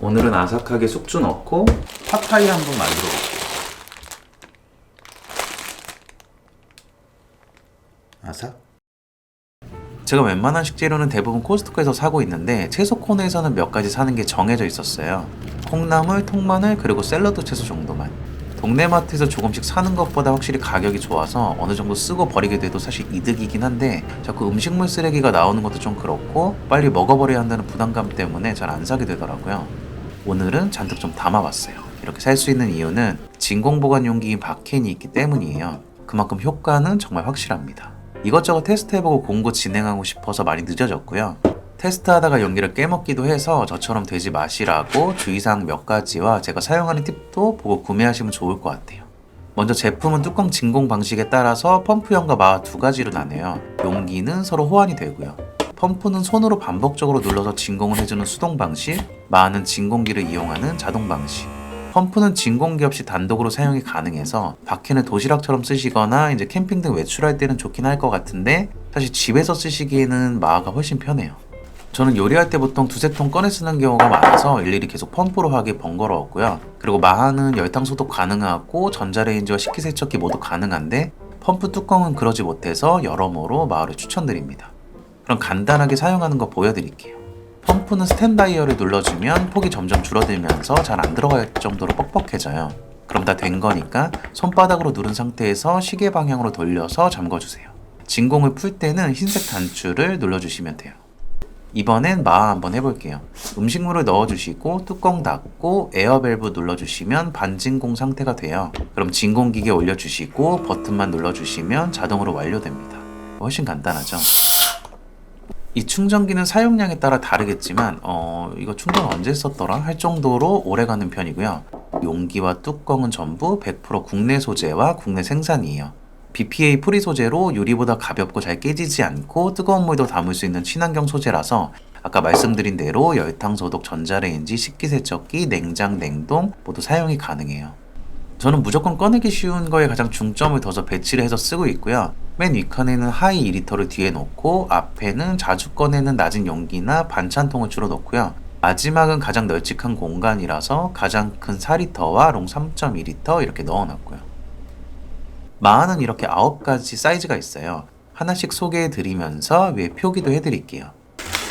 오늘은 아삭하게 숙주 넣고 팟타이 한번 만들어 볼게요. 아삭? 제가 웬만한 식재료는 대부분 코스트코에서 사고 있는데 채소 코너에서는 몇 가지 사는 게 정해져 있었어요. 콩나물, 통마늘, 그리고 샐러드 채소 정도만. 동네 마트에서 조금씩 사는 것보다 확실히 가격이 좋아서 어느 정도 쓰고 버리게 돼도 사실 이득이긴 한데 자꾸 음식물 쓰레기가 나오는 것도 좀 그렇고 빨리 먹어버려야 한다는 부담감 때문에 잘 안 사게 되더라고요. 오늘은 잔뜩 좀 담아봤어요. 이렇게 살 수 있는 이유는 진공 보관 용기인 바켄이 있기 때문이에요. 그만큼 효과는 정말 확실합니다. 이것저것 테스트해보고 공고 진행하고 싶어서 많이 늦어졌고요. 테스트하다가 용기를 깨먹기도 해서 저처럼 되지 마시라고 주의사항 몇 가지와 제가 사용하는 팁도 보고 구매하시면 좋을 것 같아요. 먼저 제품은 뚜껑 진공 방식에 따라서 펌프형과 마두 가지로 나뉘어요. 용기는 서로 호환이 되고요. 펌프는 손으로 반복적으로 눌러서 진공을 해주는 수동 방식, 마는 진공기를 이용하는 자동 방식. 펌프는 진공기 없이 단독으로 사용이 가능해서 밖에는 도시락처럼 쓰시거나 이제 캠핑 등 외출할 때는 좋긴 할 것 같은데 사실 집에서 쓰시기에는 마가 훨씬 편해요. 저는 요리할 때 보통 두세 통 꺼내 쓰는 경우가 많아서 일일이 계속 펌프로 하기 번거로웠고요. 그리고 마하는 열탕 소독 가능하고 전자레인지와 식기세척기 모두 가능한데 펌프 뚜껑은 그러지 못해서 여러모로 마를 추천드립니다. 그럼 간단하게 사용하는 거 보여드릴게요. 펌프는 스탠다이어를 눌러주면 폭이 점점 줄어들면서 잘 안 들어갈 정도로 뻑뻑해져요. 그럼 다 된 거니까 손바닥으로 누른 상태에서 시계 방향으로 돌려서 잠궈주세요. 진공을 풀 때는 흰색 단추를 눌러주시면 돼요. 이번엔 마 한번 해볼게요. 음식물을 넣어주시고 뚜껑 닫고 에어밸브 눌러주시면 반진공 상태가 돼요. 그럼 진공기계 올려주시고 버튼만 눌러주시면 자동으로 완료됩니다. 훨씬 간단하죠? 이 충전기는 사용량에 따라 다르겠지만 어 이거 충전 언제 썼더라 할 정도로 오래가는 편이고요. 용기와 뚜껑은 전부 100% 국내 소재와 국내 생산이에요. BPA 프리 소재로 유리보다 가볍고 잘 깨지지 않고 뜨거운 물도 담을 수 있는 친환경 소재라서 아까 말씀드린 대로 열탕 소독, 전자레인지, 식기세척기, 냉장, 냉동 모두 사용이 가능해요. 저는 무조건 꺼내기 쉬운 거에 가장 중점을 둬서 배치를 해서 쓰고 있고요. 맨 윗칸에는 하이 2리터를 뒤에 놓고 앞에는 자주 꺼내는 낮은 용기나 반찬통을 주로 놓고요. 마지막은 가장 널찍한 공간이라서 가장 큰 4리터와 롱 3.2리터 이렇게 넣어놨고요. 마하는 이렇게 9가지 사이즈가 있어요. 하나씩 소개해 드리면서 위에 표기도 해드릴게요.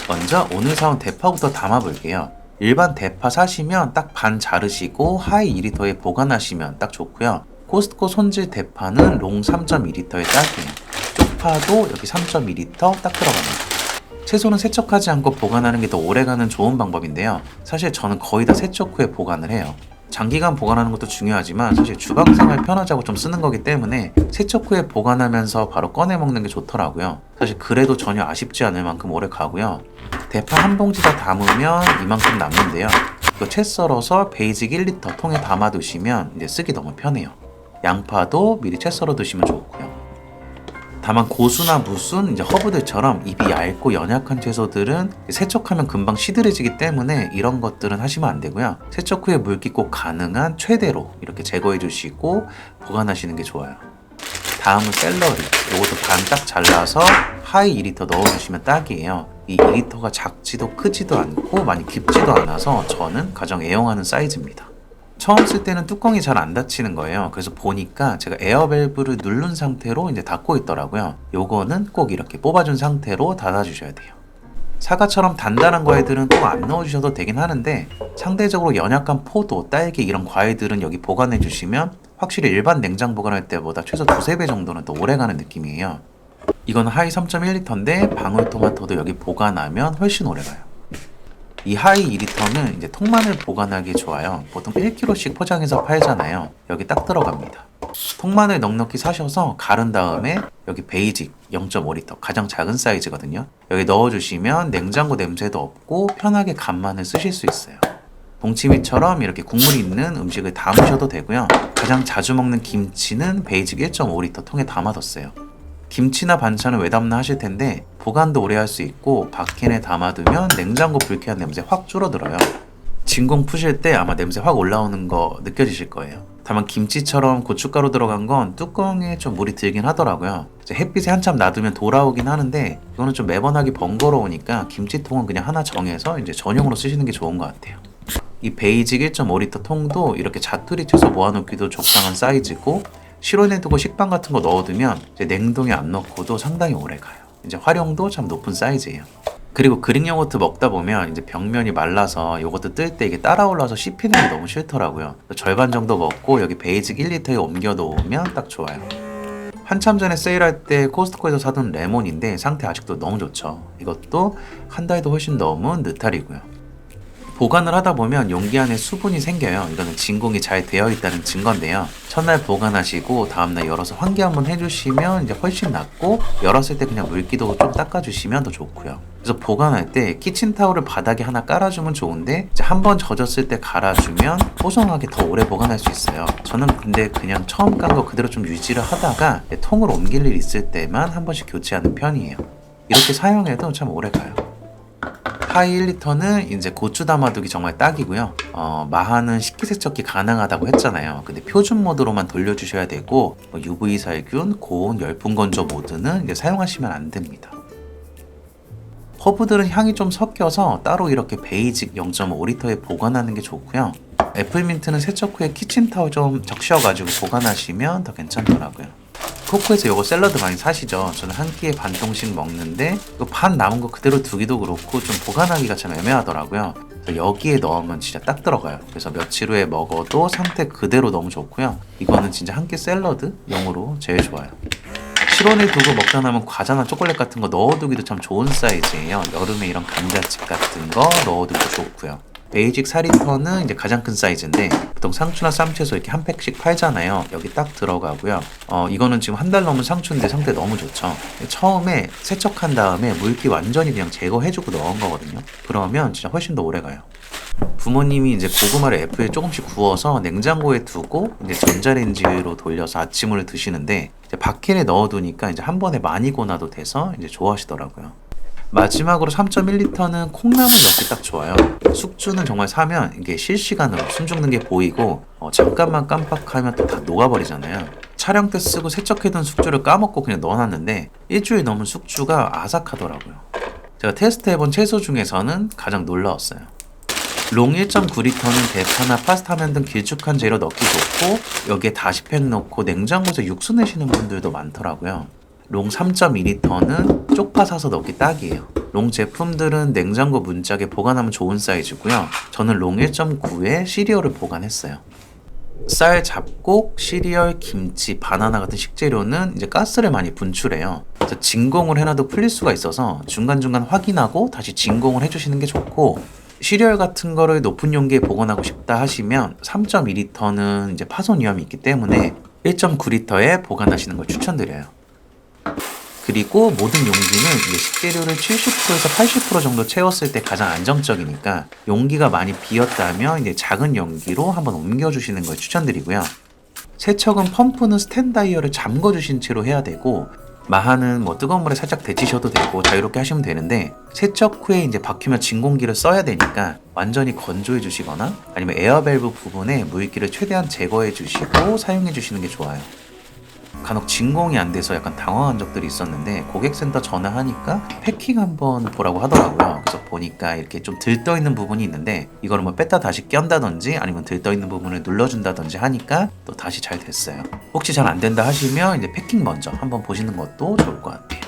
먼저 오늘 사온 대파부터 담아볼게요. 일반 대파 사시면 딱 반 자르시고 하이 2리터에 보관하시면 딱 좋고요. 코스트코 손질 대파는 롱 3.2리터에 딱이에요. 쪽파도 여기 3.2리터 딱 들어갑니다. 채소는 세척하지 않고 보관하는 게 더 오래가는 좋은 방법인데요. 사실 저는 거의 다 세척 후에 보관을 해요. 장기간 보관하는 것도 중요하지만 사실 주방 생활 편하자고 좀 쓰는 거기 때문에 세척 후에 보관하면서 바로 꺼내 먹는 게 좋더라고요. 사실 그래도 전혀 아쉽지 않을 만큼 오래 가고요. 대파 한 봉지 다 담으면 이만큼 남는데요. 이거 채 썰어서 베이직 1리터 통에 담아 두시면 이제 쓰기 너무 편해요. 양파도 미리 채 썰어 두시면 좋고요. 다만 고수나 무순, 이제 허브들처럼 입이 얇고 연약한 채소들은 세척하면 금방 시들해지기 때문에 이런 것들은 하시면 안 되고요. 세척 후에 물기 꼭 가능한 최대로 이렇게 제거해 주시고 보관하시는 게 좋아요. 다음은 샐러리. 이것도 반 딱 잘라서 하이 2리터 넣어주시면 딱이에요. 이 2리터가 작지도 크지도 않고 많이 깊지도 않아서 저는 가장 애용하는 사이즈입니다. 처음 쓸 때는 뚜껑이 잘 안 닫히는 거예요. 그래서 보니까 제가 에어밸브를 누른 상태로 이제 닫고 있더라고요. 요거는 꼭 이렇게 뽑아준 상태로 닫아주셔야 돼요. 사과처럼 단단한 과일들은 꼭 안 넣어주셔도 되긴 하는데 상대적으로 연약한 포도, 딸기 이런 과일들은 여기 보관해 주시면 확실히 일반 냉장 보관할 때보다 최소 두세 배 정도는 더 오래가는 느낌이에요. 이건 하이 3.1리터인데 방울토마토도 여기 보관하면 훨씬 오래가요. 이 하이 2리터는 이제 통마늘 보관하기 좋아요. 보통 1kg씩 포장해서 팔잖아요. 여기 딱 들어갑니다. 통마늘 넉넉히 사셔서 가른 다음에 여기 베이직 0.5리터 가장 작은 사이즈거든요. 여기 넣어주시면 냉장고 냄새도 없고 편하게 간만을 쓰실 수 있어요. 동치미처럼 이렇게 국물이 있는 음식을 담으셔도 되고요. 가장 자주 먹는 김치는 베이직 1.5리터 통에 담아뒀어요. 김치나 반찬은 왜 담나 하실 텐데 보관도 오래 할 수 있고 박캔에 담아두면 냉장고 불쾌한 냄새 확 줄어들어요. 진공 푸실 때 아마 냄새 확 올라오는 거 느껴지실 거예요. 다만 김치처럼 고춧가루 들어간 건 뚜껑에 좀 물이 들긴 하더라고요. 햇빛에 한참 놔두면 돌아오긴 하는데 이거는 좀 매번 하기 번거로우니까 김치통은 그냥 하나 정해서 이제 전용으로 쓰시는 게 좋은 것 같아요. 이 베이직 1.5리터 통도 이렇게 자투리 채소 모아놓기도 적당한 사이즈고 실온에 두고 식빵 같은 거 넣어두면 냉동에 안 넣고도 상당히 오래 가요. 이제 활용도 참 높은 사이즈예요. 그리고 그릭 요거트 먹다 보면 이제 벽면이 말라서 요거트 뜰 때 이게 따라 올라서 씹히는 게 너무 싫더라고요. 절반 정도 먹고 여기 베이직 1리터에 옮겨 놓으면 딱 좋아요. 한참 전에 세일할 때 코스트코에서 사둔 레몬인데 상태 아직도 너무 좋죠. 이것도 한 달도 훨씬 넘은 느타리고요. 보관을 하다 보면 용기 안에 수분이 생겨요. 이거는 진공이 잘 되어 있다는 증거인데요. 첫날 보관하시고 다음날 열어서 환기 한번 해주시면 이제 훨씬 낫고 열었을 때 그냥 물기도 좀 닦아주시면 더 좋고요. 그래서 보관할 때 키친타올을 바닥에 하나 깔아주면 좋은데 한 번 젖었을 때 갈아주면 뽀송하게 더 오래 보관할 수 있어요. 저는 근데 그냥 처음 깐 거 그대로 좀 유지를 하다가 통을 옮길 일 있을 때만 한 번씩 교체하는 편이에요. 이렇게 사용해도 참 오래 가요. 하이 1리터는 이제 고추 담아두기 정말 딱이고요. 어, 마하는 식기세척기 가능하다고 했잖아요. 근데 표준 모드로만 돌려주셔야 되고 뭐 UV 살균, 고온, 열풍 건조 모드는 이제 사용하시면 안 됩니다. 허브들은 향이 좀 섞여서 따로 이렇게 베이직 0.5리터에 보관하는 게 좋고요. 애플민트는 세척 후에 키친타올 좀 적셔가지고 보관하시면 더 괜찮더라고요. 코코에서 이거 샐러드 많이 사시죠? 저는 한 끼에 반 통씩 먹는데 이거 반 남은 거 그대로 두기도 그렇고 좀 보관하기가 참 애매하더라고요. 여기에 넣으면 진짜 딱 들어가요. 그래서 며칠 후에 먹어도 상태 그대로 너무 좋고요. 이거는 진짜 한 끼 샐러드 용으로 제일 좋아요. 실온에 두고 먹다 남은 과자나 초콜릿 같은 거 넣어두기도 참 좋은 사이즈예요. 여름에 이런 감자칩 같은 거 넣어두기 좋고요. 베이직 4리터는 이제 가장 큰 사이즈인데 보통 상추나 쌈채소 이렇게 한 팩씩 팔잖아요. 여기 딱 들어가고요. 어, 이거는 지금 한 달 넘은 상추인데 상태 너무 좋죠. 처음에 세척한 다음에 물기 완전히 그냥 제거해주고 넣은 거거든요. 그러면 진짜 훨씬 더 오래 가요. 부모님이 이제 고구마를 F에 조금씩 구워서 냉장고에 두고 이제 전자레인지로 돌려서 아침을 드시는데 이제 바퀴에 넣어두니까 이제 한 번에 많이 고나도 돼서 이제 좋아하시더라고요. 마지막으로 3.1리터는 콩나물 넣기 딱 좋아요. 숙주는 정말 사면 이게 실시간으로 숨 죽는 게 보이고 어, 잠깐만 깜빡하면 또 다 녹아버리잖아요. 촬영 때 쓰고 세척해둔 숙주를 까먹고 그냥 넣어놨는데 일주일 넘은 숙주가 아삭하더라고요. 제가 테스트해본 채소 중에서는 가장 놀라웠어요. 롱 1.9리터는 대파나 파스타면 등 길쭉한 재료 넣기 좋고 여기에 다시팩 넣고 냉장고에서 육수 내시는 분들도 많더라고요. 롱 3.2리터는 쪽파 사서 넣기 딱이에요. 롱 제품들은 냉장고 문짝에 보관하면 좋은 사이즈고요. 저는 롱 1.9에 시리얼을 보관했어요. 쌀, 잡곡, 시리얼, 김치, 바나나 같은 식재료는 이제 가스를 많이 분출해요. 그래서 진공을 해놔도 풀릴 수가 있어서 중간중간 확인하고 다시 진공을 해주시는 게 좋고 시리얼 같은 거를 높은 용기에 보관하고 싶다 하시면 3.2리터는 이제 파손 위험이 있기 때문에 1.9리터에 보관하시는 걸 추천드려요. 그리고 모든 용기는 식재료를 70%에서 80% 정도 채웠을 때 가장 안정적이니까 용기가 많이 비었다면 이제 작은 용기로 한번 옮겨주시는 걸 추천드리고요. 세척은 펌프는 스탠다이어를 잠궈주신 채로 해야 되고 마하는 뭐 뜨거운 물에 살짝 데치셔도 되고 자유롭게 하시면 되는데 세척 후에 이제 박히면 진공기를 써야 되니까 완전히 건조해 주시거나 아니면 에어밸브 부분에 물기를 최대한 제거해 주시고 사용해 주시는 게 좋아요. 간혹 진공이 안 돼서 약간 당황한 적들이 있었는데 고객센터 전화하니까 패킹 한번 보라고 하더라고요. 그래서 보니까 이렇게 좀 들떠 있는 부분이 있는데 이거를 뭐 뺐다 다시 껴다든지 아니면 들떠 있는 부분을 눌러준다든지 하니까 또 다시 잘 됐어요. 혹시 잘 안 된다 하시면 이제 패킹 먼저 한번 보시는 것도 좋을 것 같아요.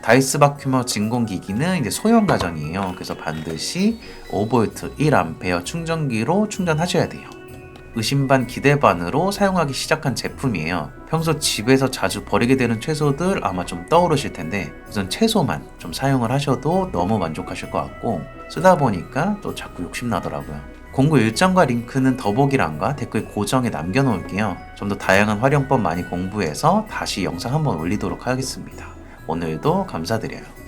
다이스 바큐머 진공기기는 이제 소형 가전이에요. 그래서 반드시 5V 1A 충전기로 충전하셔야 돼요. 의심반 기대반으로 사용하기 시작한 제품이에요. 평소 집에서 자주 버리게 되는 채소들 아마 좀 떠오르실 텐데 우선 채소만 좀 사용을 하셔도 너무 만족하실 것 같고 쓰다 보니까 또 자꾸 욕심나더라고요. 공구 일정과 링크는 더보기란과 댓글 고정에 남겨놓을게요. 좀 더 다양한 활용법 많이 공부해서 다시 영상 한번 올리도록 하겠습니다. 오늘도 감사드려요.